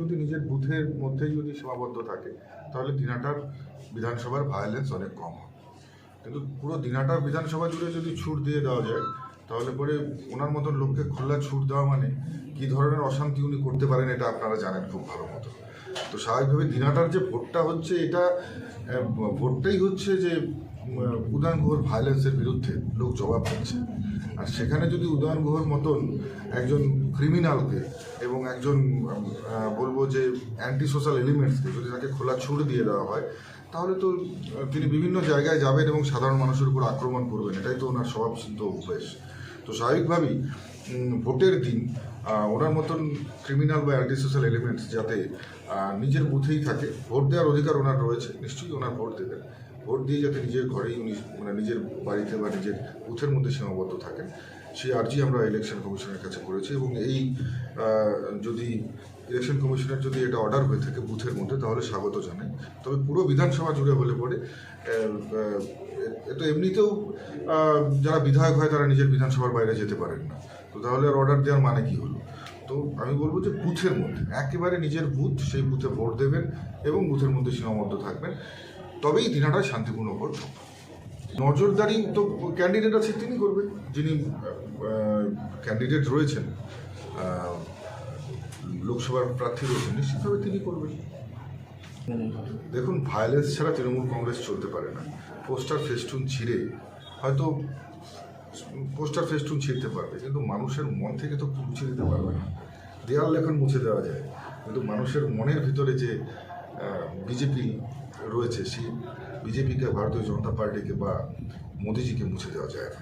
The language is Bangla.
যদি নিজের বুথের মধ্যেই যদি সীমাবদ্ধ থাকে, তাহলে দিনাটার বিধানসভার ভায়োলেন্স অনেক কম হবে। কিন্তু পুরো দিনাটার বিধানসভা জুড়ে যদি ছুট দিয়ে দেওয়া যায়, তাহলে পরে ওনার মতন লোককে খোলা ছুট দেওয়া মানে কি ধরনের অশান্তি উনি করতে পারেন, এটা আপনারা জানেন খুব ভালো মতো। তো স্বাভাবিকভাবে দিনাটার যে ভোটটা হচ্ছে, এটা ভোটটাই হচ্ছে যে উদয়ন গুহর ভায়োলেন্সের বিরুদ্ধে লোক জবাব দিচ্ছে। আর সেখানে যদি উদয়ন গুহর মতন একজন ক্রিমিনালকে এবং একজন বলব যে অ্যান্টি সোশ্যাল এলিমেন্টসকে যদি তাকে খোলা ছুট দিয়ে দেওয়া হয়, তাহলে তো তিনি বিভিন্ন জায়গায় যাবেন এবং সাধারণ মানুষের উপর আক্রমণ করবেন। এটাই তো ওনার স্বভাবসিদ্ধ অভ্যেস। তো স্বাভাবিকভাবেই ভোটের দিন ওনার মতন ক্রিমিনাল বা অ্যান্টি সোশ্যাল এলিমেন্টস যাতে নিজের বুথেই থাকে, ভোট দেওয়ার অধিকার ওনার রয়েছে, নিশ্চয়ই ওনার ভোট দেবেন। ভোট দিয়ে যাতে নিজের ঘরেই উনি মানে নিজের বাড়িতে বা নিজের বুথের মধ্যে সীমাবদ্ধ থাকেন, সেই আর্জি আমরা ইলেকশন কমিশনের কাছে করেছি এবং এই যদি ইলেকশন কমিশনের যদি এটা অর্ডার হয়ে থাকে বুথের মধ্যে, তাহলে স্বাগত জানাই। তবে পুরো বিধানসভা জুড়ে হলে পরে তো এমনিতেও যারা বিধায়ক হয় তারা নিজের বিধানসভার বাইরে যেতে পারেন না। তো তাহলে আর অর্ডার দেওয়ার মানে কি হলো? তো আমি বলব যে বুথের মধ্যে, একেবারে নিজের বুথ, সেই বুথে ভোট দেবেন এবং বুথের মধ্যে সীমাবদ্ধ থাকবেন। তবেই দিনাটায় শান্তিপূর্ণ ভোট। নজরদারি তো ক্যান্ডিডেট আছে, তিনি করবেন। যিনি ক্যান্ডিডেট রয়েছেন লোকসভার প্রার্থী রয়েছেন, নিশ্চিতভাবে তিনি করবেন। দেখুন ভায়োলেন্স ছাড়া তৃণমূল কংগ্রেস চলতে পারে না। পোস্টার ফেস্টুন ছিঁড়ে, হয়তো পোস্টার ফেস্টুন ছিঁড়তে পারবে, কিন্তু মানুষের মন থেকে তো মুছে দিতে পারবে না। দেয়াল লেখন মুছে দেওয়া যায়, কিন্তু মানুষের মনের ভিতরে যে বিজেপি রয়েছে, সেই বিজেপিকে ভারতীয় জনতা পার্টিকে বা মোদিজিকে মুছে দেওয়া যায় না।